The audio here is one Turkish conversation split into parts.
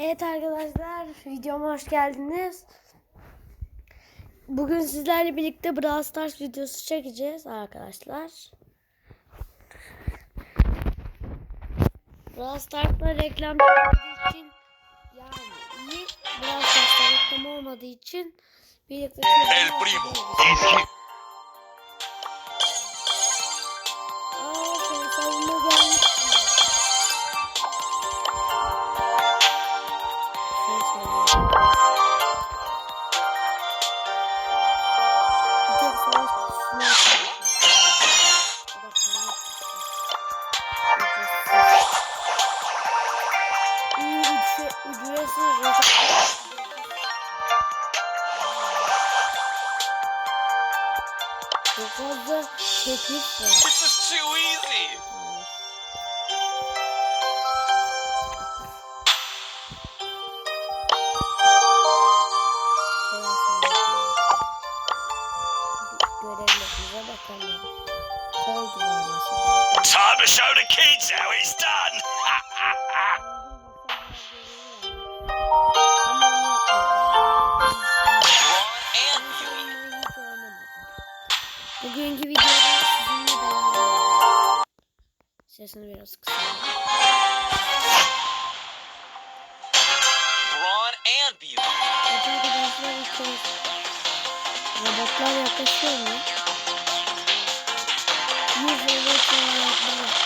Evet arkadaşlar videoma hoş geldiniz. Bugün sizlerle birlikte Brawl Stars videosu çekeceğiz arkadaşlar. Brawl Stars'ta reklam olmadığı için yani iyi Brawl Stars'ta reklam olmadığı için birlikte El primo. Çok fazla teklif var. This is too easy. Görevlerimize bakalım. Koldu var mesela. Time to show the kids how it's done. Sesini biraz Beauty. Evet arkadaşlar ilk kez robotlar yaklaşıyor mu? Yüz robot yapmalı.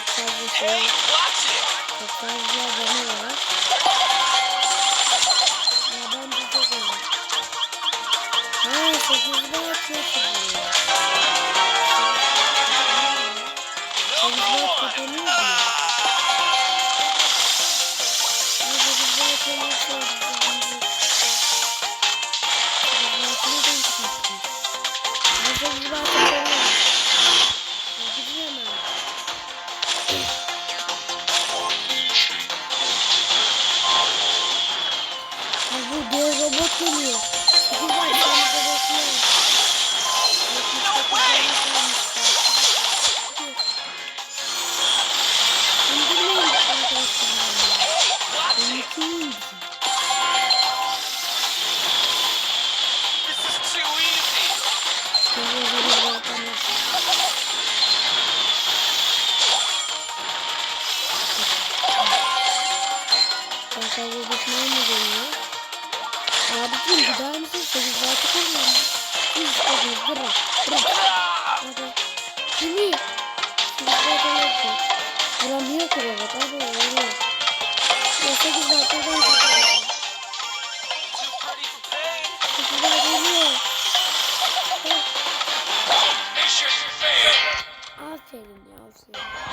Çok fazla şey çok fazla adamı var. Ya. Ha 8 Bright çok güzel. No Sekiz Bright more. kapanıyor mu? Ya 8 Bright olursa bence. 8 Bright'ı Vuramıyor ki robot. Abi pretty for pain. Sekiz saat geliyor. Aferin ya. Aferin.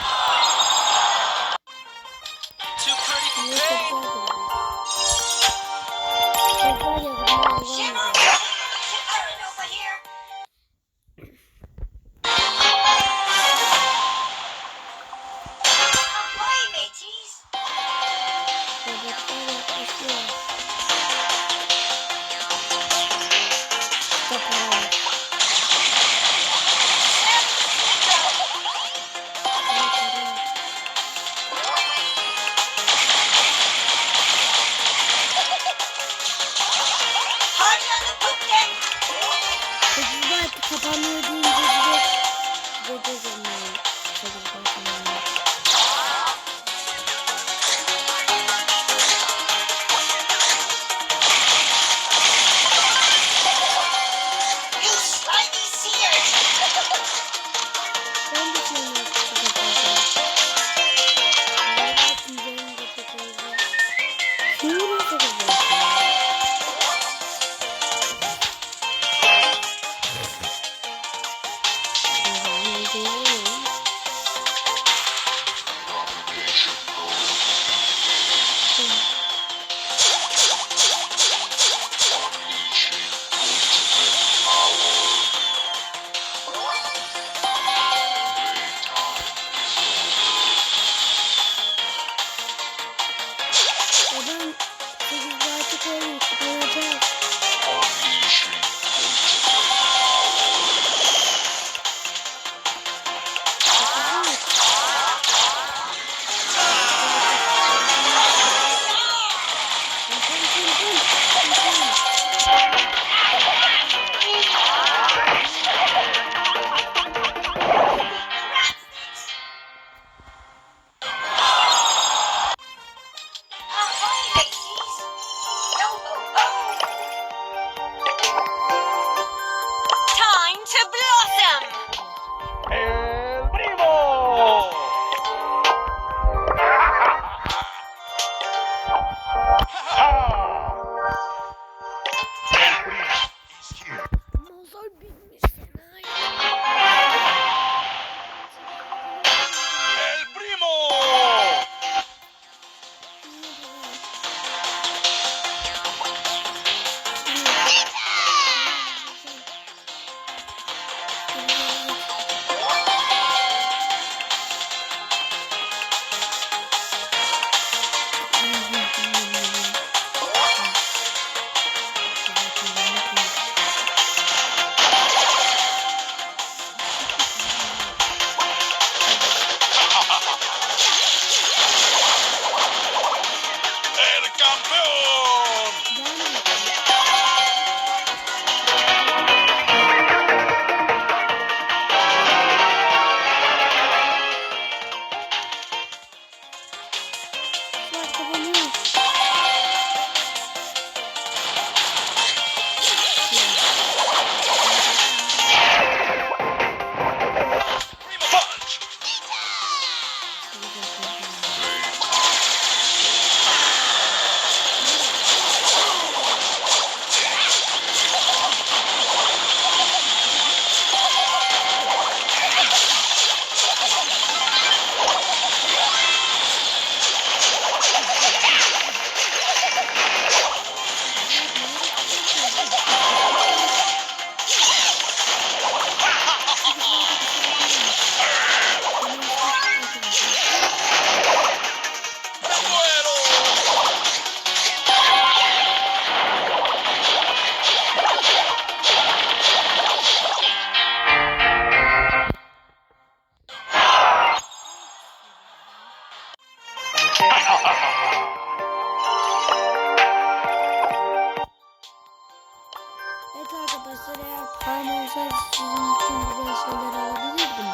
Evet arkadaşlar eğer param olsaydı sizin için güzel şeyler alabilirdim.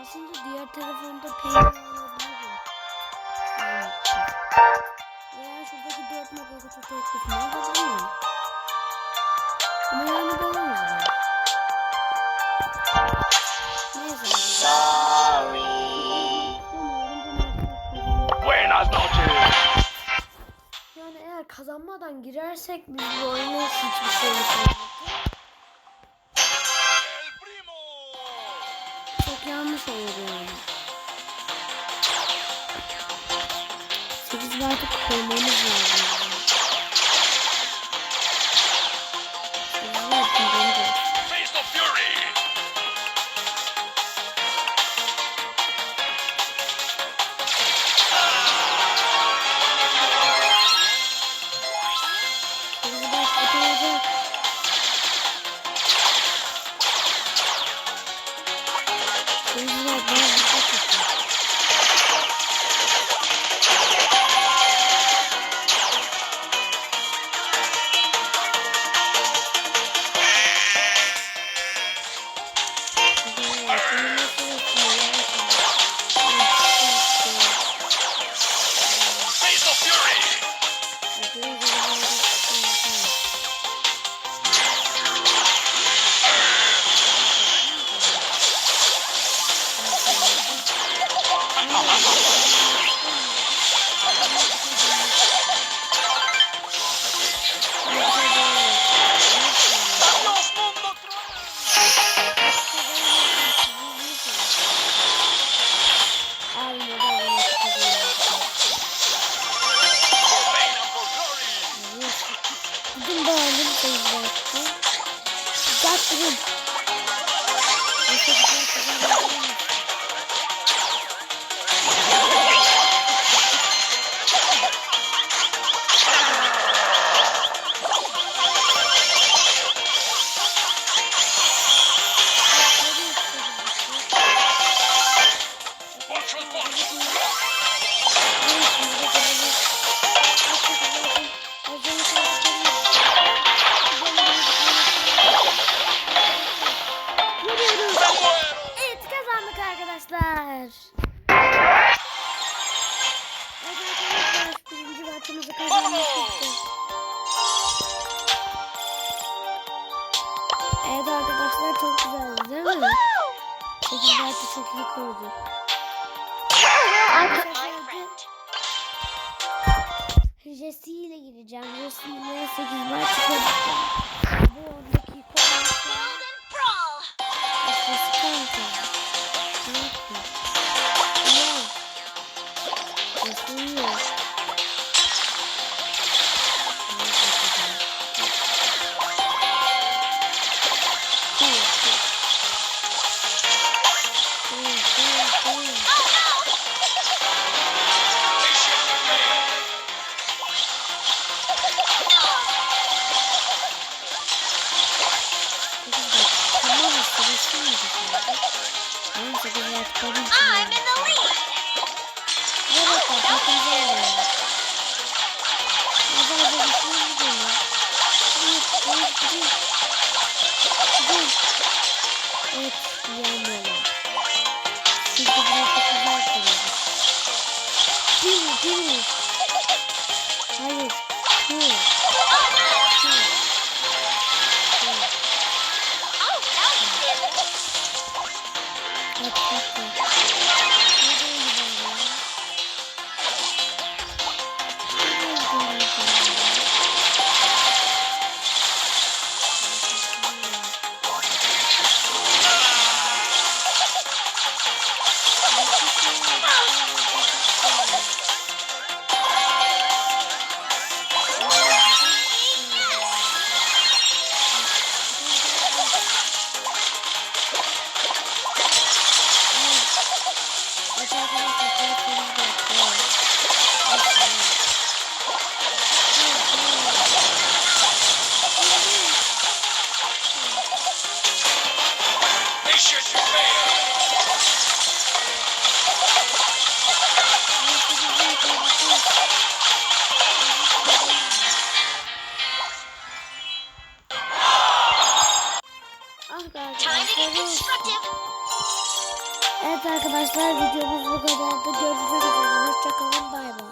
Aslında diğer telefonda peynir alabilirdim. Evet. Veya şuradaki 4 megakutu teklifini alabilirim. Ama yani beğenmedim. Neyse. Yani eğer kazanmadan girersek biz bu oyuna hiçbir şey primo. Çok yanlış olur yani. 8 artık koymamız lazım. Bizi mi? İyi kurdu. My friend. Jesse ile gireceğim. Jesse ile 8 maç çıkartacağım. Bu 10 dakika Ben 8 maç Ah, evet arkadaşlar videomuz bu kadardı. Görüşmek üzere. Hoşçakalın. Bay bay.